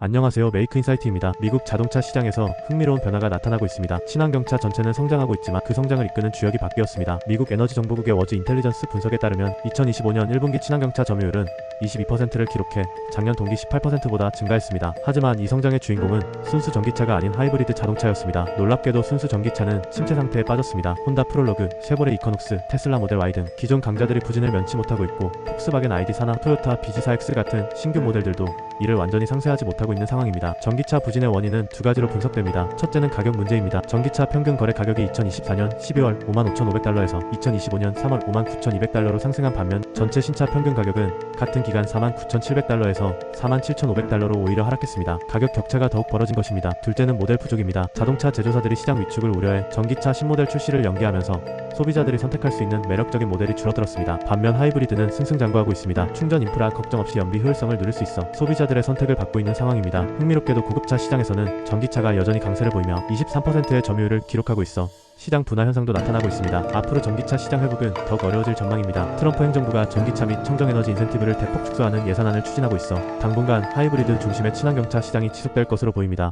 안녕하세요. 메이크 인사이트입니다. 미국 자동차 시장에서 흥미로운 변화가 나타나고 있습니다. 친환경차 전체는 성장하고 있지만 그 성장을 이끄는 주역이 바뀌었습니다. 미국 에너지 정보국의 워즈 인텔리전스 분석에 따르면 2025년 1분기 친환경차 점유율은 22%를 기록해 작년 동기 18%보다 증가했습니다. 하지만 이 성장의 주인공은 순수 전기차가 아닌 하이브리드 자동차였습니다. 놀랍게도 순수 전기차는 침체 상태에 빠졌습니다. 혼다 프롤로그, 쉐보레 이커녹스, 테슬라 모델 Y 등 기존 강자들이 부진을 면치 못하고 있고 폭스바겐 ID4나 토요타 BZ4X 같은 신규 모델들도 이를 완전히 상쇄하지 못하고 있는 상황입니다. 전기차 부진의 원인은 두 가지로 분석됩니다. 첫째는 가격 문제입니다. 전기차 평균 거래 가격이 2024년 12월 55,500달러에서 2025년 3월 59,200달러로 상승한 반면 전체 신차 평균 가격은 같은 기간 49,700달러에서 47,500달러로 오히려 하락했습니다. 가격 격차가 더욱 벌어진 것입니다. 둘째는 모델 부족입니다. 자동차 제조사들이 시장 위축을 우려해 전기차 신모델 출시를 연기하면서 소비자들이 선택할 수 있는 매력적인 모델이 줄어들었습니다. 반면 하이브리드는 승승장구하고 있습니다. 충전 인프라 걱정 없이 연비 효율성을 누릴 수 있어 소비자들의 선택을 받고 있는 상황입니다. 흥미롭게도 고급차 시장에서는 전기차가 여전히 강세를 보이며 23%의 점유율을 기록하고 있어 시장 분화 현상도 나타나고 있습니다. 앞으로 전기차 시장 회복은 더욱 어려워질 전망입니다. 트럼프 행정부가 전기차 및 청정에너지 인센티브를 대폭 축소하는 예산안을 추진하고 있어 당분간 하이브리드 중심의 친환경차 시장이 지속될 것으로 보입니다.